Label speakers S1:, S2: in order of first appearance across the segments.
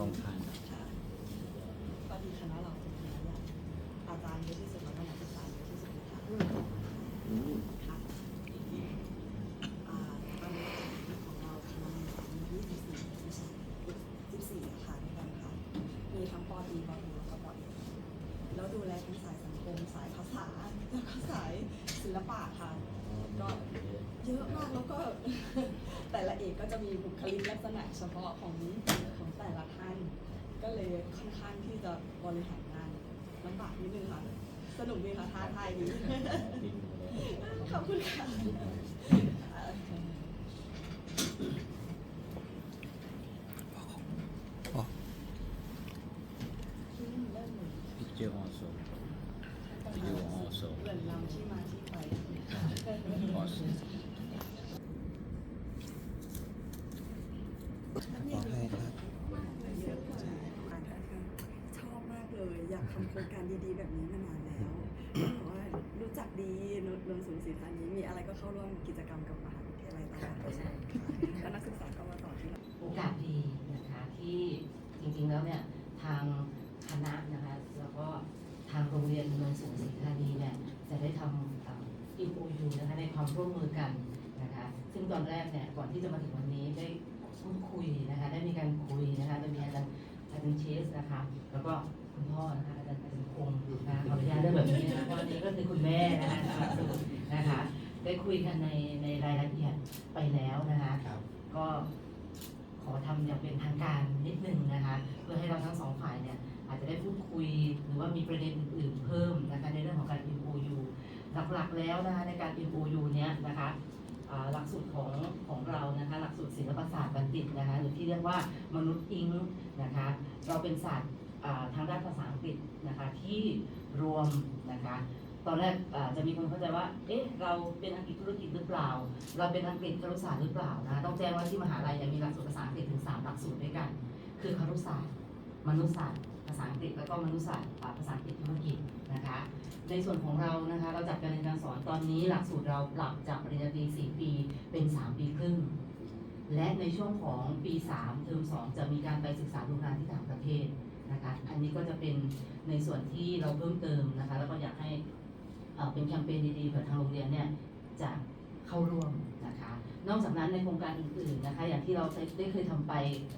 S1: ลองทาน
S2: ค่ะก็ดีคณะเราเป็นคณะใหญ่อาจารย์เยอะที่สุดแล้วก็นักศึกษาเยอะที่สุดเลยค่ะ
S1: อืม
S2: ค่ะอ่าตอนนี้ของเราคณะมี24วิชา14ค่ะด้วยกันค่ะมีทั้งปอตรีปอโทแล้วก็ปอเอกแล้วดูแลทั้งสายสังคมสายภาษาแล้วก็สายศิลปะค่ะ ก็เยอะมากแล้วก็ แต่ละเอกก็จะมีบุคลิกลักษณะเฉพาะของของแต่ละท่าน ก็เลย ค่อนข้างที่จะบริหารงานลำบากนิดนึงค่ะ สนุกดีค่ะท้าทายดี
S1: บินมาเลย
S2: ขอบคุณค่ะ
S3: อ๋อ
S2: ที่เริ่มเหมือน
S1: พิจิตร also วิดีโอ also
S2: เหมือนเราที่มาที่ไป
S1: also
S3: ขอให้ครับ
S2: เยอะกว่าอ่านกันชอบมากเลย อยากทำโครงการดีๆ แบบนี้มานานแล้วเพราะว่ารู้จักดีนนนสูงศรีธานี้มีอะไรก็เข้าร่วมกิจกรรมกับมหาวิทยาลัยตลอดเลยค่ะแล้วนักศึกษาก็มาต่อที่เรา
S4: โอกาสดีนะคะที่จริงๆแล้วเนี่ยทางคณะนะคะแล้วก็ทางโรงเรียนเมืองสูงศรีธานีเนี่ยจะได้ทำเอ่อ MOU นะคะในความร่วมมือกันนะคะซึ่งตอนแรกเนี่ยก่อนที่จะมาถึงวันนี้ได้พูดคุยนะคะได้มีการคุยนะคะโดยมีอาจารย์อาจารย์เชสนะคะแล้วก็ คุณพ่อนะคะอาจารย์อาจารย์คงนะคะขออนุญาตเรื่องแบบนี้นะคะเพราะอันนี้ก็คือคุณแม่นะคะสนับสนุนนะคะ ได้คุยกันในในรายละเอียดไปแล้วนะคะ
S3: ครับ
S4: ก็ขอทำอย่างเป็นทางการนิดนึงนะคะ เพื่อให้เราทั้งสองฝ่ายเนี่ยอาจจะได้พูดคุยหรือว่ามีประเด็นอื่นๆเพิ่มนะคะในเรื่องของการ MOU หลักๆแล้วนะคะในการ MOU เนี้ยนะคะอ่าหลักสูตรของของเรานะคะหลักสูตรศิลปศาสตร์บัณฑิตนะคะหรือที่เรียกว่ามนุษย์อิงค์นะคะเราเป็นศาสตร์อ่า ทางด้านภาษาอังกฤษนะคะที่รวมนะคะตอนแรกจะมีคนเข้าใจว่า เอ๊ะ เราเป็นอังกฤษธุรกิจหรือเปล่า เราเป็นอังกฤษครุศาสตร์หรือเปล่านะะต้องแจ้งว่าที่มหาลัยเนี่ยมีหลักสูตรภาษาอังกฤษถึง 3 หลักสูตรด้วยกัน คือครุศาสตร์ มนุษยศาสตร์ ภาษาอังกฤษ แล้วก็มนุษยศาสตร์ ภาษาอังกฤษธุรกิจนะคะ ในส่วนของเรา นะคะ เราจัดการเรียนการสอน ตอนนี้หลักสูตรเราปรับจากปริญญาตรี 4 ปี เป็น 3 ปีครึ่ง และในช่วงของปี 3 เทอม 2 จะมีการไปศึกษาดูงานที่ต่างประเทศ นะคะ อันนี้ก็จะเป็นในส่วนที่เราเพิ่มเติมนะคะ แล้วก็อยากให้เป็นแคมเปญดีๆเผื่อทางโรงเรียนเนี่ยจะเข้าร่วมนะคะ นอกจากนั้นในโครงการอื่นๆนะคะ อย่างที่เราได้เคยทำไป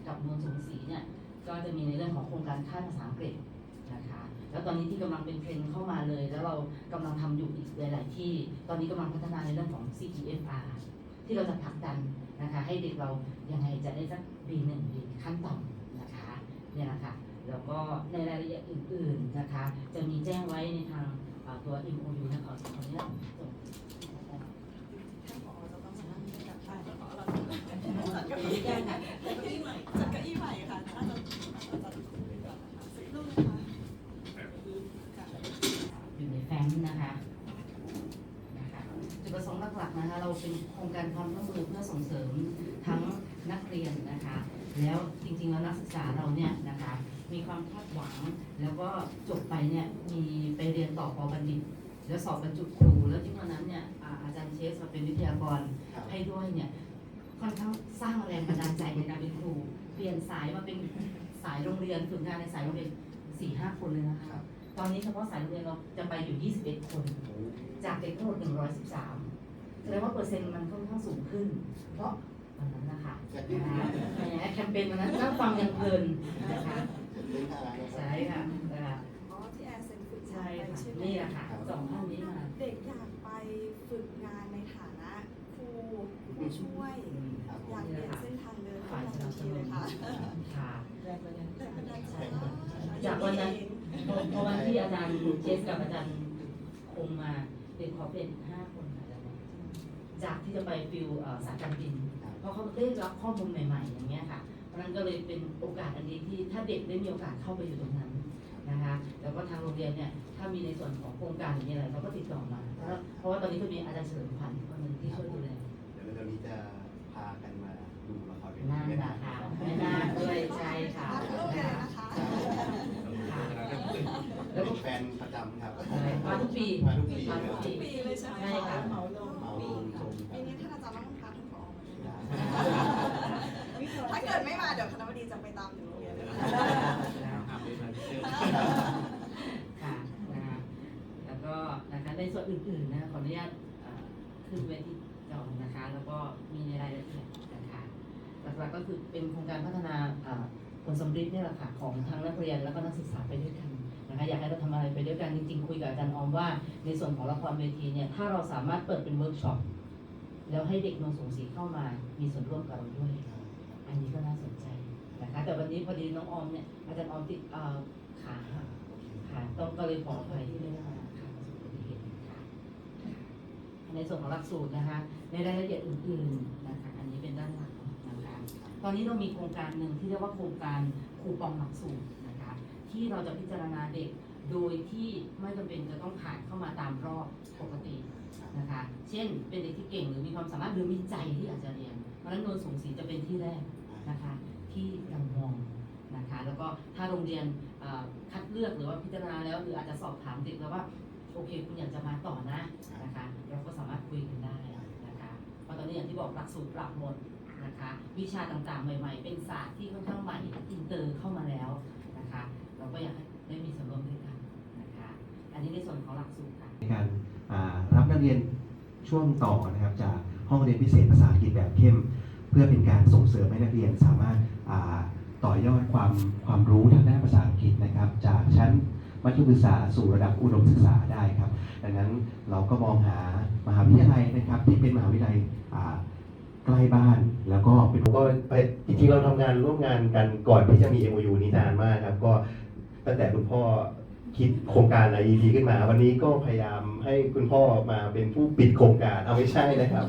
S4: กับนวลสงศรีเนี่ยก็จะมีในเรื่องของโครงการค่าภาษาอังกฤษนะคะแล้วตอนนี้ที่กำลังเป็นเทรนด์เข้ามาเลย แล้วเรากำลังทำอยู่อีกหลาย ๆ ที่ ตอนนี้กำลังพัฒนาในเรื่องของ CGFR ที่เราจะผลักดันนะคะ ให้เด็กเรายังไงจะได้สัก B1 B ขั้นต่ำนะคะเนี่ยนะคะ แล้วก็ในรายละเอียดอื่น ๆนะคะ จะมีแจ้งไว้ในทางเอ่อตัว MOU นะขอขออนุญาตส่ง
S2: ท่านผอจะต้องนั่งกับท่านผอเราจัดเก้าอี้จัดก้าอี้ใหม่จัดก้าอี้ใหม่ค่ะน่าจะน่าจะคุยกันนะคะสักครู่นะคะค่ะ
S4: อยู่ในแฟ้มนะคะนะคะจุดประสงค์หลักๆนะคะเราเป็นโครงการความร่วมมือเพื่อส่งเสริมทั้งนักเรียนนะคะ แล้วจริงๆแล้วนักศึกษาเราเนี่ยนะคะ มีความคาดหวัง แล้วก็จบไปเนี่ยมีไปเรียนต่อปอบัณฑิต แล้วสอบบรรจุครู แล้วที่วันนั้นเนี่ยอ่าอาจารย์เชสมาเป็นวิทยากรให้ด้วยเนี่ยค่อนข้างสร้างแรงบันดาลใจในการเป็นครู เปลี่ยนสายมาเป็นสายโรงเรียนฝึกงานในสายโรงเรียนสี่ห้าคนเลยนะคะตอนนี้เฉพาะสายโรงเรียนเราจะไปอยู่ 21 คน จากเด็กทั้งหมด113แสดงว่าเปอร์เซ็นต์มันค่อนข้างสูงขึ้น เพราะวันนั้นนะคะนะคะแหมแคมเปญวันนั้นนั่งฟังยังเพลินนะคะ ใช่ค่ะนะคะ
S2: อ๋อที่แอนเซ็นฝึกงา
S4: ใช่
S2: นไป
S4: ค่ะ
S2: ใช่ไหม
S4: นี่แหละค่ะสองท่านนี้มา
S2: เด็กอยากไปฝึกงานในฐานะครูผู้ช่วย อยากเปลี่ยนเส้นทางเดินขอ
S4: ฝ่างยส
S2: ทั
S4: นั
S2: น
S4: บส
S2: ที
S4: นุ
S2: เล
S4: น
S2: ยค่ะ
S4: ค่ะ
S2: แรงบันดาลใจ
S4: จากวันนั้น พอพอวันที่อาจารย์เจสกับอาจารย์คงมาเด็กขอเป็นห้าคนอาจารย์จากที่จะไปฟิลเอ่อสายการบิน เพราะเขาได้รับข้อมูลใหม่ ๆ อย่างเงี้ยค่ะ เพราะฉะนั้นก็เลยเป็นโอกาสอันดีที่ถ้าเด็กได้มีโอกาสเข้าไปอยู่ตรงนั้นนะคะแล้วก็ทางโรงเรียนเนี่ยถ้ามีในส่วนของโครงการหรือมีอะไรเราก็ติดต่อมาเพราะเพราะว่าตอนนี้ก็มีอาจารย์เฉลิมพันธ์คนหนึ่งที่ช่วยดูแล
S5: เดี๋ยวเร็วๆนี้จะพากันมาดูละครเวที
S4: นั่น
S5: ไม่
S4: แห
S5: นา
S4: ละ
S5: น
S4: ค่ะแม่นาคด้วยใช่ค่ะ
S2: มาทุกโรงเรียนเลยนะคะ
S4: ค่ะ
S5: แล้
S4: แล้วว
S5: ก็
S4: ก็
S5: แฟนประจำครับ
S4: มาทุกปี
S5: มาทุกปี
S4: มา
S5: เลย
S4: ทุก
S2: ทุ
S4: ปี
S2: กปีเลยใช่ไหม
S4: ใช่ค่ะ
S2: กิดไม่
S5: มาเดี๋ยวค
S2: ณะ
S5: บ
S2: ดีจะไปตามถึงโรงเรียนเลยนครับค่ะนะ
S5: คะ
S2: แล้วก็นะคะในส่วนอื่นๆนะขออนุญาตขึ้นเวทีจองนะคะ แล้วก็
S4: มีในรายละเอียดนะคะหลักๆก็คือเป็นโครงการพัฒนาผลสมริดนี่แหละค่ะของทั้งนักเรียนแล้วก็นักศึกษาไปด้วยกันนะคะอยากให้เราทำอะไรไปด้วยกันจริง ๆ คุยกับอาจารย์ออมว่า ในส่วนของละครเวทีเนี่ยถ้าเราสามารถเปิดเป็นเวิร์กช็อปแล้วให้เด็กนงสงสีเข้ามามีส่วนร่วมกับเราด้วย อันนี้ก็น่าสนใจนะคะ แต่วันนี้พอดีน้องออมเนี่ยอาจารย์ออมติดเอ่อขาหักค่ะต้องก็เลยขออภัยที่ไม่ได้มาค่ะประสบอุบัติเหตุค่ะในส่วนของหลักสูตรนะคะ ในรายละเอียดอื่นๆนะคะ อันนี้เป็นด้านหลังนะคะ ตอนนี้เรามีโครงการหนึ่งที่เรียกว่าโครงการคูปองหลักสูตรนะคะ ที่เราจะพิจารณาเด็กโดยที่ไม่จำเป็นจะต้องผ่านเข้ามาตามรอบปกตินะคะ เช่น เป็นเด็กที่เก่งหรือมีความสามารถหรือมีใจที่อยากจะเรียน เพราะฉะนั้นโนนสูงศรีจะเป็นที่แรก นะคะที่เรามองนะคะแล้วก็ถ้าโรงเรียนคัดเลือกหรือว่าพิจารณาแล้ว หรืออาจจะสอบถามเด็กแล้วว่าโอเคคุณอยากจะมาต่อนะนะคะเราก็สามารถคุยกันได้นะคะเพราะตอนนี้อย่างที่บอกหลักสูตรปรับหมดนะคะวิชาต่างๆ ใหม่ ๆ เป็นศาสตร์ที่ค่อนข้างใหม่อินเตอร์เข้ามาแล้วนะคะเราก็อยากให้ได้มีส่วนร่วมด้วยกันนะคะอันนี้ในส่วนของหลักสูตรค่ะ
S3: ในการรับนักเรียนช่วงต่อนะครับจากห้องเรียนพิเศษภาษาอังกฤษแบบเข้ม เพื่อเป็นการส่งเสริมให้นักเรียนสามารถต่อยอดความความรู้ทางด้านภาษาอังกฤษนะครับ จากชั้นมัธยมศึกษาสู่ระดับอุดมศึกษาได้ครับ ดังนั้นเราก็มองหามหาวิทยาลัยนะครับ ที่เป็นมหาวิทยาลัยใกล้บ้านแล้วก็เป็น
S5: ก็ไปจริงๆเราทำงานร่วมงานกันก่อนที่จะมี MOU นี้นานมากครับ ก็ตั้งแต่คุณพ่อ คิดโครงการ IEP ขึ้นมา วันนี้ก็พยายามให้คุณพ่อมาเป็นผู้ปิดโครงการ เอาไม่ใช่นะครับ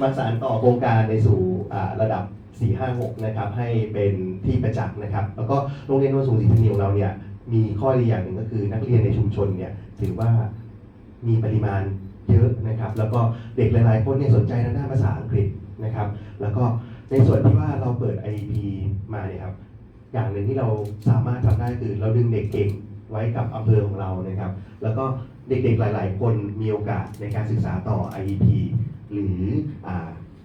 S5: มาสานต่อโครงการในสู่ระดับ 456 นะครับให้เป็นที่ประจักษ์นะครับ แล้วก็โรงเรียนโนนสูงศรีธานีของเราเนี่ยมีข้อดีอย่างหนึ่งก็คือนักเรียนในชุมชนเนี่ยถือว่ามีปริมาณเยอะนะครับ แล้วก็เด็กหลาย ๆ คนเนี่ยสนใจทางด้านภาษาอังกฤษนะครับ แล้วก็ในส่วนที่ว่าเราเปิด IEP มาเนี่ยครับอย่างหนึ่งที่เราสามารถทำได้คือเราดึงเด็กเก่ง ไว้กับอำเภอของเรานะครับ แล้วก็เด็กๆหลาย ๆ คนมีโอกาสในการศึกษาต่อ IEP หรืออ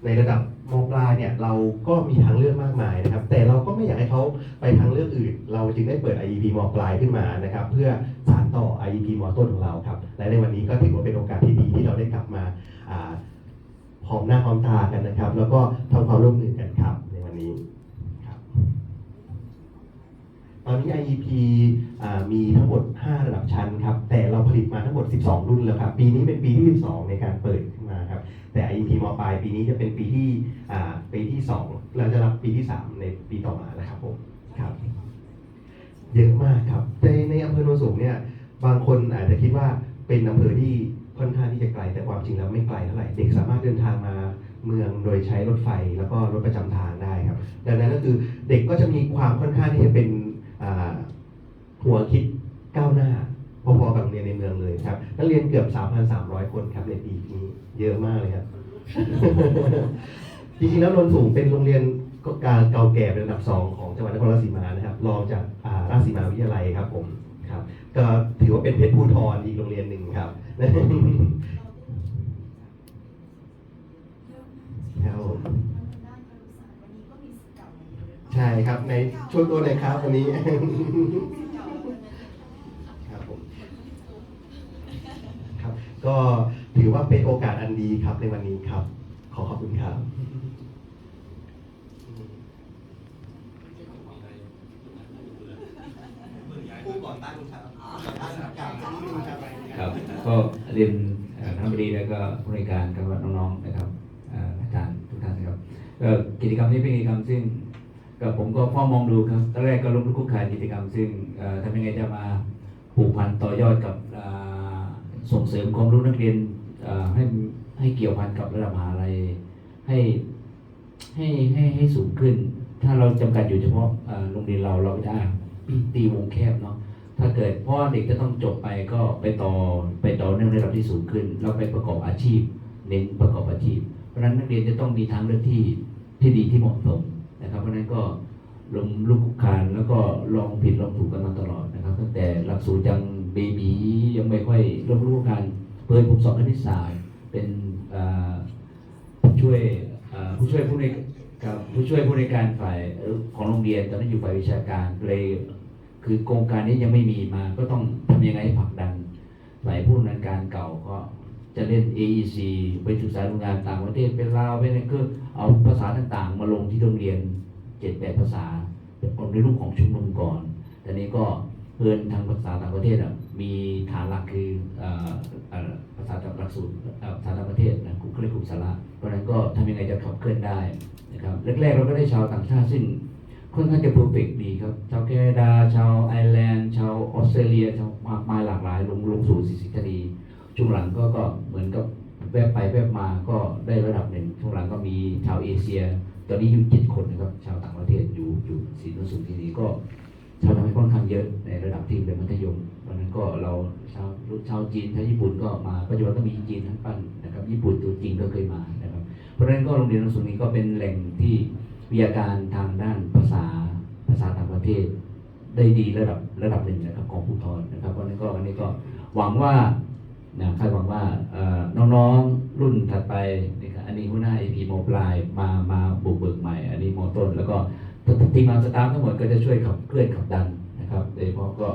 S5: ในระดับมปลายเนี่ยเราก็มีทางเลือกมากมายนะครับ แต่เราก็ไม่อยากให้เขาไปทางเลือกอื่น เราจึงได้เปิด IEP มปลายขึ้นมานะครับ เพื่อสานต่อ IEP มต้นของเราครับ และในวันนี้ก็ถือว่าเป็นโอกาสที่ดีที่เราได้กลับมาพร้อมหน้าพร้อมตากันนะครับ แล้วก็ทำความร่วมมือกันนี้ครับ ตอนนี้ IEP มีทั้งหมด 5 ระดับชั้นครับ แต่เราผลิตมาทั้งหมด 12 รุ่นแล้วครับ ปีนี้เป็นปีที่ 12 ในการเปิดขึ้นมาครับ แต่ IEP มปลายปีนี้จะเป็นปีที่ปีที่ 2 เราจะรับปีที่ 3 ในปีต่อมาแล้วครับผมครับเยอะมากครับในในอำเภอโนนสูงเนี่ยบางคนอาจจะคิดว่าเป็นอำเภอที่ค่อนข้างที่จะไกลแต่ความจริงแล้วไม่ไกลเท่าไหร่เด็กสามารถเดินทางมาเมืองโดยใช้รถไฟแล้วก็รถประจำทางได้ครับ ดังนั้นก็คือเด็กก็จะมีความค่อนข้างที่จะเป็น หัวคิดก้าวหน้าพอๆกับโรงเรียนในเมืองเลยครับนักเรียนเกือบ 3,300 คนครับในปีนี้เยอะมากเลยครับ จริงๆแล้วนนสูงเป็นโรงเรียนการเก่าแก่เป็นอันดับสองของจังหวัดนครราชสีมานะครับรองจากราชสีมาวิทยาลัยครับผมครับ ก็ถือว่าเป็นเพชรภูทรอีกโรงเรียนหนึ่งครับผม ใช่ครับในช่วยตัวหน่อยครับวันนี้ครับผมครับก็ถือว่าเป็นโอกาสอันดีครับในวันนี้ครับ ขอขอบคุณครับผู้ก่อตั้งครับครับ
S1: ก็เรียนท่านบดีแล้วก็ผู้ในการกับน้องๆนะครับอาจารย์ทุกท่านนะครับกิจกรรมนี้เป็นกิจกรรมซึ่ง ก็ผมก็พ่อมองดูครับตอนแรกก็ล้มลุกคุกคลานกิจกรรม ซึ่งทำยังไงจะมาผูกพันต่อยอดกับส่งเสริมความรู้นักเรียนให้ให้เกี่ยวพันกับระดับมหาลัยให้ให้ให้ให้สูงขึ้น ถ้าเราจำกัดอยู่เฉพาะโรงเรียนเราเราก็จะตีวงแคบเนาะถ้าเกิดเพราะว่าเด็กจะต้องจบไปก็ไปต่อไปต่อเนื่องในระดับที่สูงขึ้นแล้วไปประกอบอาชีพ เน้นประกอบอาชีพ เพราะฉะนั้นนักเรียนจะต้องมีทางเลือกที่ที่ดีที่เหมาะสม นะครับเพราะนั้นก็ลงลุกคลุกคานแล้วก็ลองผิดลองถูกกันมาตลอดนะครับตั้งแต่หลักสูตรยังเบบียังไม่ค่อยลงลุกคลุกคานเปิดผมสอบคณิตศาสตร์เป็นผู้ช่วยผู้ช่วยผู้ในกับผู้ช่วยผู้ในการฝ่ายของโรงเรียนตอนนั้นอยู่ฝ่ายวิชาการเลยคือโครงการนี้ยังไม่มีมาก็ต้องทำยังไงให้ผลักดัน เนินการเก่าก็จะเล่น AEC ไปศึกษาโรงงานต่างประเทศเป็นลาวเป็นอะไรก็เอาภาษาต่างๆ มาลงที่โรงเรียนเจ็ดแปดภาษาเป็นในรูปของชุมนุมก่อน แต่นี้ก็เพื่อนทางภาษาต่างประเทศอะมีฐานหลักคือภาษาต่างหลักสูตรภาษาต่างประเทศนะกลุ่มเขาเรียกกลุ่มสาระเพราะฉะนั้นก็ทำยังไงจะขับเคลื่อนได้นะครับแรกๆเราก็ได้ชาวต่างชาติซึ่งค่อนข้างจะเพอร์เฟกดีครับ ชาวแคนาดา ชาวไอร์แลนด์ ชาวออสเตรเลีย ชาวมากมายหลากหลายลงลงสู่สิสิคดี ช่วงหลังก็ก็เหมือนกับแวบไปแวบมาก็ได้ระดับหนึ่งช่วงหลังก็มีชาวเอเชีย ตอนนี้อยู่เจ็ดคนนะครับ ชาวต่างประเทศอยู่อยู่สีนสูงที่นี้ก็ชาวทำให้ค่อนข้างเยอะในระดับที่เป็นมัธยมวันนั้นก็เราชาวชาวจีนชาวญี่ปุ่นก็มาปัจจุบันก็มีจีนทั้งปั้นนะครับ ญี่ปุ่นตัวจริงก็เคยมานะครับ เพราะฉะนั้นก็โรงเรียนหนังสือนี้ก็เป็นแหล่งที่วิทยาการทางด้านภาษาภาษาต่างประเทศ ได้ดีระดับระดับหนึ่งนะครับของภูทรนะครับเพราะฉะนั้นก็วันนี้ก็หวังว่า นะคาดหวังว่าน้องๆรุ่นถัดไปนะครับอันนี้หัวหน้า AP มปลายมามาบุกเบิกใหม่ อันนี้โมต้น แล้วก็ทีมงานสตาฟทั้งหมดก็จะช่วยขับเคลื่อนขับดันนะครับโดยเฉพาะก็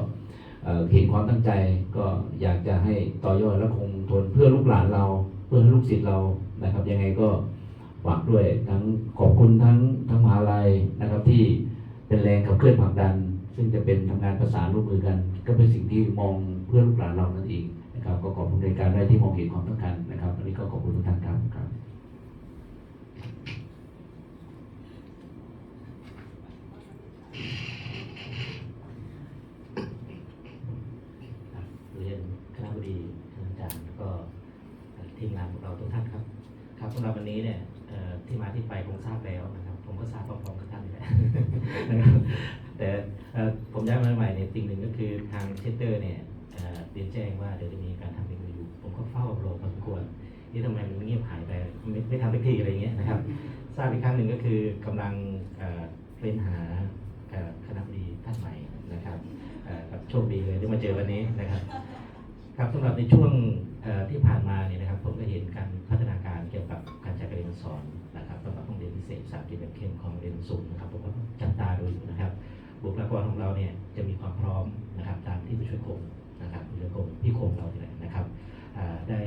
S1: เอ่อเห็นความตั้งใจก็อยากจะให้ต่อยอดและคงทนเพื่อลูกหลานเรา เพื่อให้ลูกศิษย์เรานะครับ ยังไงก็ฝากด้วยทั้งขอบคุณทั้งทั้งมหาลัยนะครับที่เป็นแรงขับเคลื่อนผลักดัน ซึ่งจะเป็นทำงานประสานร่วมมือกัน ก็เป็นสิ่งที่มองเพื่อลูกหลานเรานั่นเอง นะครับ ก็ขอบคุณในการได้ที่มองเห็นความสำคัญนะครับวันนี้ก็ขอบคุณทุกท่านครับครับ
S6: เรียนคณะบดีคณะอาจารย์แล้วก็ทีมงานของเราทุกท่านครับ ครับสำหรับวันนี้เนี่ยที่มาที่ไปคงทราบแล้วนะครับ ผมก็ทราบพร้อมๆกับท่านนี่แหละนะครับแต่ผมย้ายมาใหม่เนี่ยสิ่งหนึ่งก็คือทางเชสเตอร์เนี่ย รียนแจ้งว่าเดี๋ยวจะมีการทำเอ็มยูผมก็เฝ้ารอพอสมควรที่ทำไมมันเงียบหายไปไม่ไม่ทำสักทีอะไรเงี้ยนะครับ ทราบอีกครั้งหนึ่งก็คือกำลังเล่นหาคณะบดีท่านใหม่นะครับเอ่อครับโชคดีเลยที่มาเจอวันนี้นะครับ ครับสำหรับในช่วงที่ผ่านมาเนี่ยนะครับ ผมก็เห็นการพัฒนาการเกี่ยวกับการจัดการเรียนสอนนะครับสำหรับห้องเรียนพิเศษสามกิจแบบเข้มของเรียนสูงนะครับผมก็จับตาดูนะครับบุคลากรของเราเนี่ยจะมีความพร้อมนะครับตามที่ผู้ช่วยโคม นะครับผู้ช่วยโคมพี่คมเราเนี่ยนะครับได้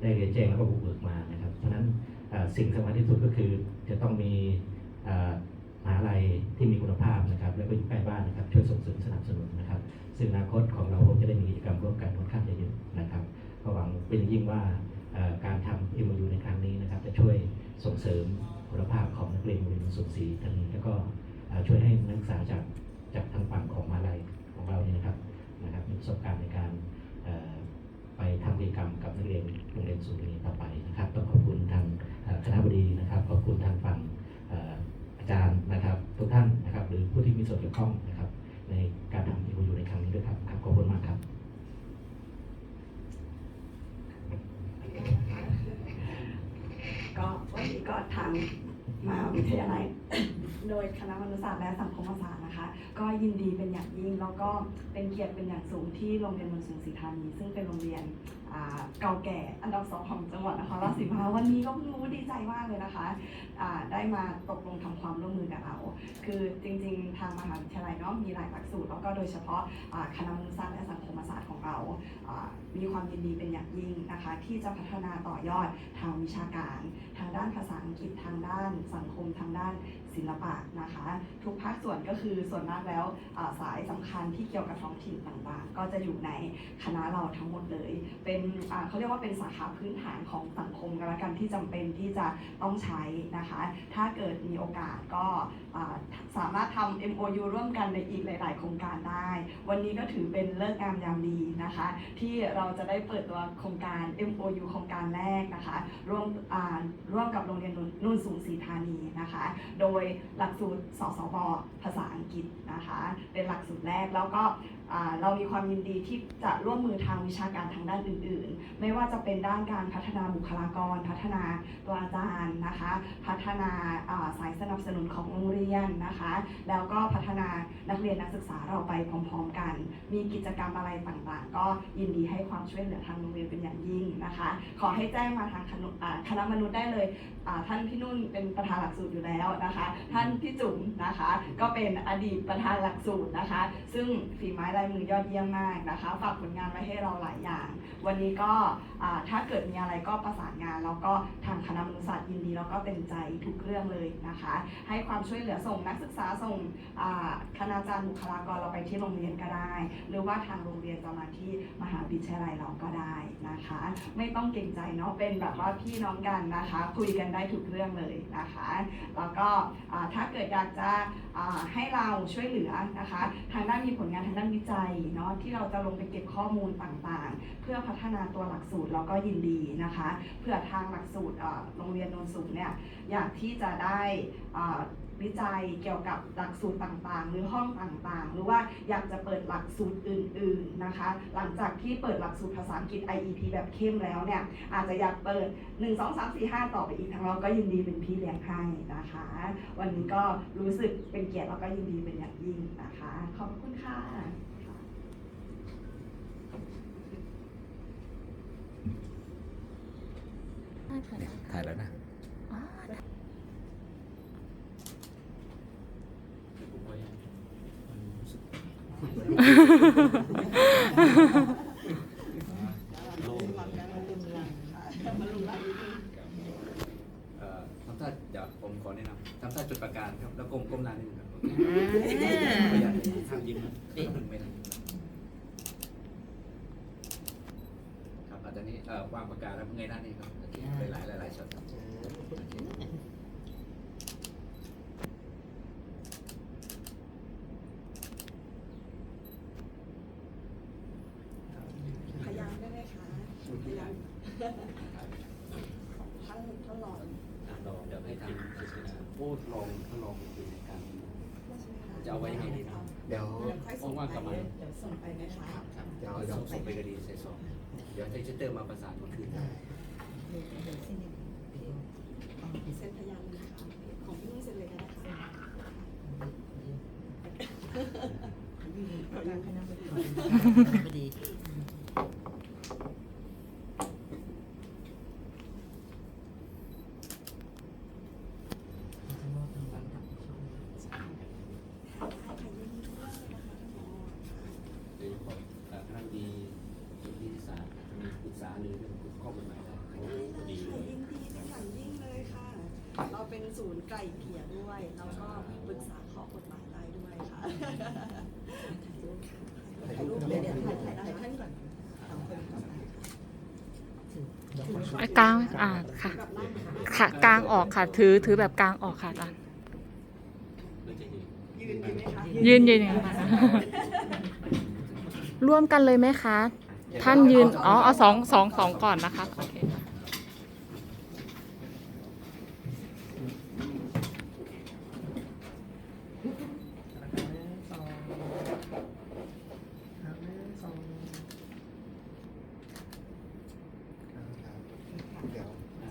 S6: ได้เรียนแจ้งแล้วก็บุกเบิกมานะครับ เพราะฉะนั้นสิ่งสำคัญที่สุดก็คือจะต้องมีมหาลัยที่มีคุณภาพนะครับ แล้วก็อยู่ใกล้บ้านนะครับช่วยส่งเสริมสนับสนุนนะครับ ซึ่งอนาคตของเราคงจะได้มีกิจกรรมร่วมกันค่อนข้างจะเยอะนะครับก็หวังเป็นยิ่งว่าการทำ MOU ในครั้งนี้นะครับ จะช่วยส่งเสริมคุณภาพของนักเรียนโรงเรียนสุขศรีท่านนี้แล้วก็ช่วยให้นักศึกษาจากจากทางฝั่งของมหาลัยของเราเนี่ยนะครับ ประสบการณ์ในการไปทำกิจกรรมกับนักเรียนโรงเรียนสุขศรีต่อไปนะครับต้องขอบคุณทางคณะบดีนะครับขอบคุณทางฝั่งอาจารย์นะครับ ทุกท่านนะครับ หรือผู้ที่มีส่วนเกี่ยวข้องนะครับ ในการทำ MOU ในครั้งนี้ด้วยครับครับ ขอบคุณมากครับ
S2: ก็วันนี้ก็ทางมหาวิทยาลัย โดยคณะมนุษยศาสตร์และสังค มศาสตร์นะคะ ก็ยินดีเป็นอย่างยิ่ง แล้วก็เป็นเกียรติเป็นอย่างสูงที่โรงเรียนมนสูงศรีธานีซึ่งเป็นโรงเรียนเก่าแก่อันดับสองของจังหวัดนครราชสีมาวันนี้ก็เพิ่งรู้ดีใจมากเลยนะคะได้มาตกลงทำความร่วมมือกับเรา คือจริงๆ ทางมหาวิทยาลัยเนาะมีหลายหลักสูตร แล้วก็โดยเฉพาะคณะมนุษยศาสตร์และสังคมศาสตร์ของเรา มีความยินดีเป็นอย่างยิ่งนะคะ ที่จะพัฒนาต่อยอดทางวิชาการ ทางด้านภาษาอังกฤษทางด้านสังคมทางด้าน ศิลปะนะคะ ทุกภาคส่วนก็คือส่วนมากแล้วสายสำคัญที่เกี่ยวกับท้องถิ่นต่างๆ ก็จะอยู่ในคณะเราทั้งหมดเลย เป็นเขาเรียกว่าเป็นสาขาพื้นฐานของสังคมกันละกันที่จำเป็นที่จะต้องใช้นะคะ ถ้าเกิดมีโอกาสก็สามารถทำ MOU ร่วมกันในอีกหลาย ๆ โครงการได้ วันนี้ก็ถือเป็นเลิกงามยามดีนะคะ ที่เราจะได้เปิดตัวโครงการ MOU โครงการแรกนะคะ ร่วมร่วมกับโรงเรียนนุ่นสูงศรีธานีนะคะ โดยหลักสูตรสสบภาษาอังกฤษนะคะ เป็นหลักสูตรแรกแล้วก็ เรามีความยินดีที่จะร่วมมือทางวิชาการทางด้านอื่น ๆ ไม่ว่าจะเป็นด้านการพัฒนาบุคลากร พัฒนาตัวอาจารย์นะคะ พัฒนาสายสนับสนุนของโรงเรียนนะคะ แล้วก็พัฒนานักเรียนนักศึกษาเราไปพร้อม ๆ กัน มีกิจกรรมอะไรต่างๆ ก็ยินดีให้ความช่วยเหลือทางโรงเรียนเป็นอย่างยิ่งนะคะ ขอให้แจ้งมาทางคณะมนุษย์ได้เลย ท่านพี่นุ่นเป็นประธานหลักสูตรอยู่แล้วนะคะ ท่านพี่จุ๋มนะคะ ก็เป็นอดีตประธานหลักสูตรนะคะ ซึ่งฝีไม้ลายมือยอดเยี่ยมมากนะคะ ฝากผลงานไว้ให้เราหลายอย่าง วันนี้ก็ถ้าเกิดมีอะไรก็ประสานงาน แล้วก็ทางคณะมนุษยศาสตร์ยินดีแล้วก็เต็มใจทุกเรื่องเลยนะคะ ให้ความช่วยเหลือส่งนักศึกษาส่งคณาจารย์บุคลากรเราไปที่โรงเรียนก็ได้ หรือว่าทางโรงเรียนจะมาที่มหาวิทยาลัยเราก็ได้นะคะ ไม่ต้องเกรงใจเนาะเป็นแบบว่าพี่น้องกันนะคะ คุยกันได้ทุกเรื่องเลยนะคะ แล้วก็ถ้าเกิดอยากจะให้เราช่วยเหลือนะคะ ทางด้านมีผลงานทางด้านวิจัยเนาะที่เราจะลงไปเก็บข้อมูลต่างๆ เพื่อพัฒนาตัวหลักสูตรเราก็ยินดีนะคะเพื่อทางหลักสูตรโรงเรียนโนนสูงเนี่ยอยากที่จะได้วิจัยเกี่ยวกับหลักสูตรต่างๆ หรือห้องต่างๆ หรือว่าอยากจะเปิดหลักสูตรอื่นๆนะคะ หลังจากที่เปิดหลักสูตรภาษาอังกฤษ IEP แบบเข้มแล้วเนี่ยอาจจะอยากเปิด 1 2 3 4 5 ต่อไปอีกทางเราก็ยินดีเป็นพี่เลี้ยงให้นะคะ วันนี้ก็รู้สึกเป็นเกียรติแล้วก็ยินดีเป็นอย่างยิ่งนะคะ ขอบคุณค่ะ
S1: ถ่ายแล้วนะ เอ่อทำท่าเดี๋ยวผมขอแนะนำทำท่าจุดประการครับ แล้วก้มก้มหน้านิดนึงครับประหยัดห้ามยิ้มนะไม่ได้ครับอาจารย์นี้เอ่อ วางปากกาแล้วเงยหน้านี่ครับโอเคหลายๆหลายๆช็อตครับโอเค
S2: พยายามได้ไหมคะพยายามท่านท่านรอง
S1: อะลองเดี๋ยวให้ทางพูดลองทดลองดูในการ
S2: ใช่ไหมคะ
S1: จะเอาไว้ยังไงดีครับ
S3: เดี๋ยว
S2: เดี๋ยวค่อยส่ง
S1: ว่างๆกลับ
S2: ไป
S1: มา
S2: เดี๋ยว ส่งไปไหมคะ
S1: ครับเดี๋ยวเดี๋ยวส่งไปกระดีใส่ซองเดี๋ยวให้เชตเตอร์มาประสานคนคืนได้
S2: เซ็นพยานเลยนะคะของพี่นุ่นเซ็นเลยก็ได้ค่ะ
S4: พอดี
S1: โดยเฉพาะเอ่อคณะดีสุทธิศาสตร์มีปรึกษาหรือเรื่องข้อกฎหมายได้พอดีเลย
S2: ยินดีเป็นอย่างยิ่งเลยค่ะ เราเป็นศูนย์ไกล่เกลี่ยด้วย แล้วก็ปรึกษาข้อกฎหมายได้ด้วยค่ะถ่ายรูปเดี๋ยวถ่ายถ่ายได้ท่านก่อน
S7: กลางอ่าค่ะ
S2: ค่ะ
S7: ค่ะกลางออกค่ะ ถือถือแบบกลางออกค่ะอาจารย์
S2: ยืน
S7: ยืนยืนอย่างนี้ค่ะร่วมกันเลยไหมคะ ท่านยืน อ๋อ เอาสองสองสองก่อนนะคะ โอ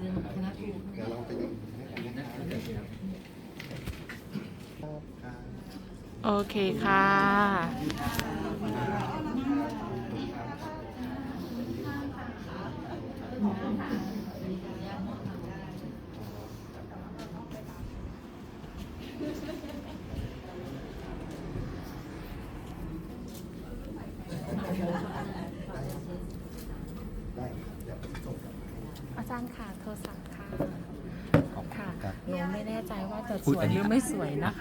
S7: เค
S4: ซึ่งคณะครู
S3: เดี๋ยวเราไปดูนะครับ
S7: โอเคค่ะ
S3: ครับเดี๋ยวส่งกลับ
S7: อาจารย์ค่ะ โทรศัพท์ค่ะ ค่ะ หนูไม่แน่ใจว่าจะสวยหรือไม่สวย นะคะ